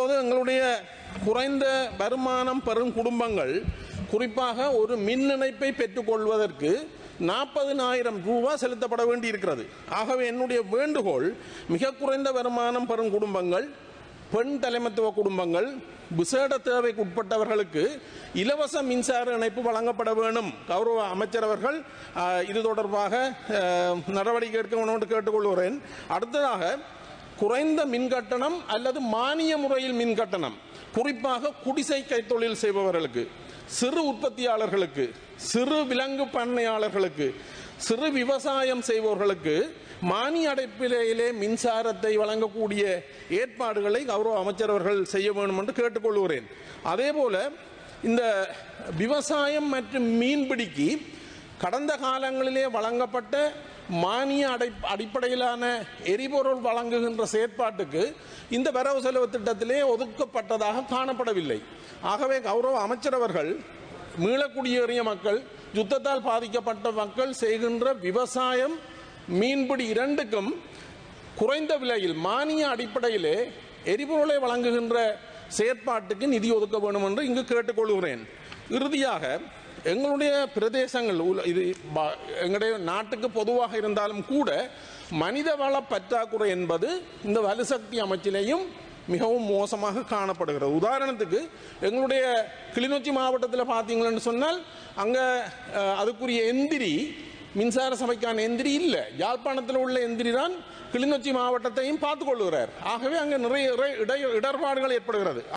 இப்போது எங்களுடைய குறைந்த வருமானம் பெறும் குடும்பங்கள் குறிப்பாக ஒரு மின் இணைப்பை பெற்றுக்கொள்வதற்கு நாற்பதினாயிரம் ரூபாய் செலுத்தப்பட வேண்டி இருக்கிறது ஆகவே என்னுடைய வேண்டுகோள் மிக குறைந்த வருமானம் பெறும் குடும்பங்கள் பெண் தலைமத்துவ குடும்பங்கள் விசேட தேவைக்கு உட்பட்டவர்களுக்கு இலவச மின்சார இணைப்பு வழங்கப்பட வேண்டும். கௌரவ அமைச்சர் அவர்கள் இது தொடர்பாக நடவடிக்கை எடுக்க வேண்டும் கேட்டுக்கொள்கிறேன். அடுத்ததாக குறைந்த மின் கட்டணம் அல்லது மானிய முறையில் மின் கட்டணம் குறிப்பாக குடிசை கைத்தொழில் செய்பவர்களுக்கு சிறு உற்பத்தியாளர்களுக்கு சிறு விலங்கு பண்ணையாளர்களுக்கு சிறு விவசாயம் செய்பவர்களுக்கு மானிய அடைப்பிலேயே மின்சாரத்தை வழங்கக்கூடிய ஏற்பாடுகளை கௌரவ அமைச்சர் அவர்கள் செய்ய வேண்டும் என்று கேட்டுக்கொள்கிறேன். அதே போல இந்த விவசாயம் மற்றும் மீன்பிடிக்கு கடந்த காலங்களிலே வழங்கப்பட்ட மானிய அடை அடிப்படையிலான எரிபொருள் வழங்குகின்ற செயற்பாட்டுக்கு இந்த வரவு செலவு திட்டத்திலே ஒதுக்கப்பட்டதாக காணப்படவில்லை. ஆகவே கௌரவ அமைச்சரவர்கள் மீளக்குடியேறிய மக்கள் யுத்தத்தால் பாதிக்கப்பட்ட மக்கள் செய்கின்ற விவசாயம் மீன்பிடி இரண்டுக்கும் குறைந்த விலையில் மானிய அடிப்படையிலே எரிபொருளை வழங்குகின்ற செயற்பாட்டுக்கு நிதி ஒதுக்க வேண்டும் என்று இங்கு கேட்டுக்கொள்கிறேன். இறுதியாக எங்களுடைய பிரதேசங்கள் இது எங்களுடைய நாட்டுக்கு பொதுவாக இருந்தாலும் கூட மனிதவள பற்றாக்குறை என்பது இந்த வலுசக்தி அமைச்சிலையும் மிகவும் மோசமாக காணப்படுகிறது. உதாரணத்துக்கு எங்களுடைய கிளிநொச்சி மாவட்டத்தில் பார்த்தீங்களன்னு சொன்னால் அங்கே அதுக்குரிய எந்திரி மின்சார சபைக்கான எந்திரி இல்லை. யாழ்ப்பாணத்தில் உள்ள எந்திரி தான் கிளிநொச்சி மாவட்டத்தையும் பார்த்துக் கொள்கிறார். ஆகவே அங்கே நிறைய இட- இடர்பாடுகள் ஏற்படுகிறது.